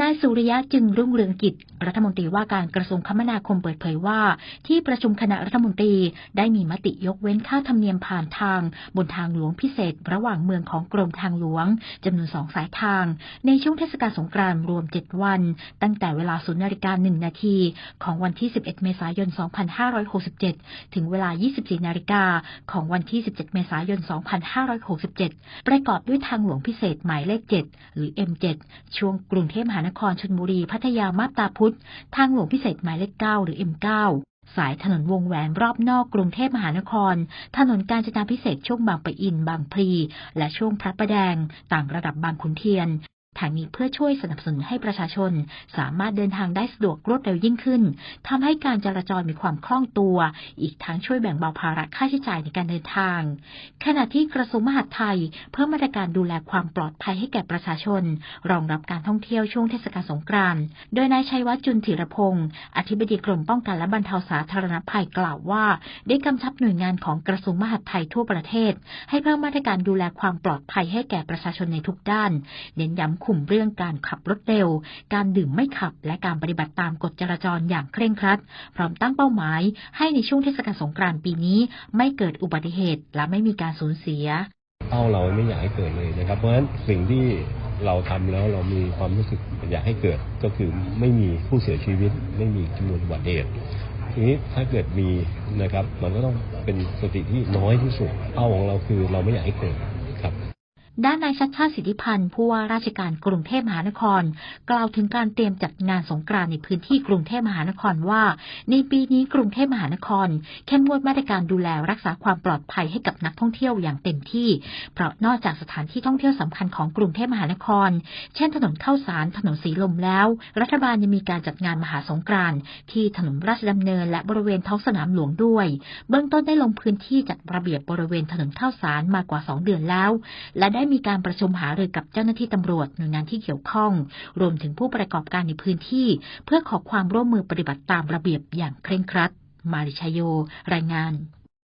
นายสุริยะจึงรุ่งเรืองกิจ รัฐมนตรีว่าการกระทรวงคมนาคมเปิดเผยว่า ที่ประชุมคณะรัฐมนตรีได้มีมติยกเว้นค่าธรรมเนียมผ่านทาง บนทางหลวงพิเศษ ระหว่างเมืองของกรมทางหลวงจำนวนสองสายทาง ในช่วงเทศกาลสงกรานต์รวม 7 วัน ตั้งแต่เวลา0นาฬิกา1นาทีของวันที่ 11 เมษายน 2567 ถึงเวลา 24 นาฬิกาของวันที่ 17 เมษายน 2567 ประกอบด้วยทางหลวงพิเศษหมายเลข 7 หรือ M7 ช่วงกรุงเทพมหานนครชลบุรี พัทยามาบตาพุธทางหลวงพิเศษหมายเลขเก้าหรือ M9 สายถนนวงแหวนรอบนอกกรุงเทพมหานคร ถนนการจนาพิเศษช่วงบางปะอินบางพลี และช่วงพระประแดง ต่างระดับบางขุนเทียน ทางนี้เพื่อช่วยสนับสนุนให้ประชาชน สามารถเดินทางได้สะดวกรวดเร็วยิ่งขึ้นทำให้การจราจรมีความคล่องตัว อีกทั้งช่วยแบ่งเบาภาระค่าใช้จ่ายในการเดินทาง ขณะที่กระทรวงมหาดไทย เพิ่มมาตรการดูแลความปลอดภัยให้แก่ประชาชน รองรับการท่องเที่ยวช่วงเทศกาลสงกรานต์โดยนายชัยวัฒน์จุนธีรพงศ์อธิบดีกรมป้องกันและบรรเทาสาธารณภัยกล่าวว่า ได้กำชับหน่วยงานของกระทรวงมหาดไทยทั่วประเทศ ให้เพิ่มมาตรการดูแลความปลอดภัยให้แก่ประชาชนในทุกด้าน เน้นย้ำคุมเรื่องการขับรถเร็ว การดื่มไม่ขับ และการปฏิบัติตามกฎจราจรอย่างเคร่งครัด พร้อมตั้งเป้าหมาย ให้ในช่วงเทศกาลสงกรานต์ปีนี้ ไม่เกิดอุบัติเหตุและไม่มีการสูญเสียเป้าเราไม่อยากให้เกิดเลยนะครับ เพราะฉะนั้นสิ่งที่เราทำแล้วเรามีความรู้สึกอยากให้เกิดก็คือไม่มีผู้เสียชีวิต ไม่มีจำนวนอุบัติเหตุทีนี้ถ้าเกิดมีนะครับ มันก็ต้องเป็นสติที่น้อยที่สุดเป้าของเราคือเราไม่อยากให้เกิด ด้านนายชัดชาติสิทธิพันธ์ผู้ว่าราชการกรุงเทพมหานคร กล่าวถึงการเตรียมจัดงานสงกรานต์ในพื้นที่กรุงเทพมหานครว่า ในปีนี้กรุงเทพมหานคร เข้มงวดมาตรการดูแลรักษาความปลอดภัยให้กับนักท่องเที่ยวอย่างเต็มที่ เพราะนอกจากสถานที่ท่องเที่ยวสำคัญของกรุงเทพมหานคร เช่น ถนนเข้าสารถนนสีลมแล้ว รัฐบาลยังมีการจัดงานมหาสงกรานต์ที่ถนนราชดำเนิน และบริเวณท้องสนามหลวงด้วย เบื้องต้นได้ลงพื้นที่จัดระเบียบบริเวณถนนเข้าสารมากว่า 2 เดือนแล้ว และได้มีการประชุมหารือกับเจ้าหน้าที่ตำรวจหน่วยงานที่เกี่ยวข้อง รวมถึงผู้ประกอบการในพื้นที่ เพื่อขอความร่วมมือปฏิบัติตามระเบียบอย่างเคร่งครัด มาริชยโย รายงาน